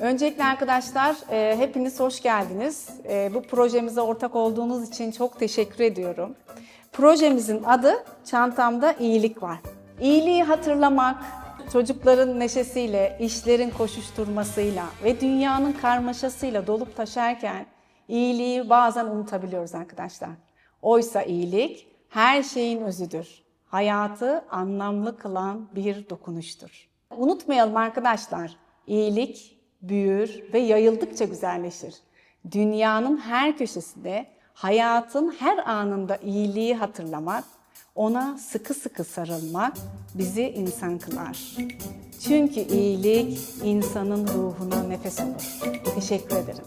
Öncelikle arkadaşlar e, hepiniz hoş geldiniz. E, bu projemize ortak olduğunuz için çok teşekkür ediyorum. Projemizin adı Çantamda İyilik Var. İyiliği hatırlamak, çocukların neşesiyle, işlerin koşuşturmasıyla ve dünyanın karmaşasıyla dolup taşarken iyiliği bazen unutabiliyoruz arkadaşlar. Oysa iyilik her şeyin özüdür. Hayatı anlamlı kılan bir dokunuştur. Unutmayalım arkadaşlar, iyilik büyür ve yayıldıkça güzelleşir. Dünyanın her köşesinde, hayatın her anında iyiliği hatırlamak, ona sıkı sıkı sarılmak bizi insan kılar. Çünkü iyilik insanın ruhuna nefes olur. Teşekkür ederim.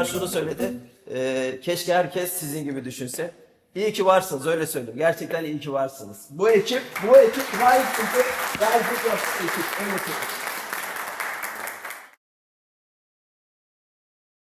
Hocalar şunu söyledi. e, keşke herkes sizin gibi düşünse. İyi ki varsınız öyle söyleyeyim. Gerçekten iyi ki varsınız. Bu ekip, bu ekip layık çünkü layık ekip. Evet.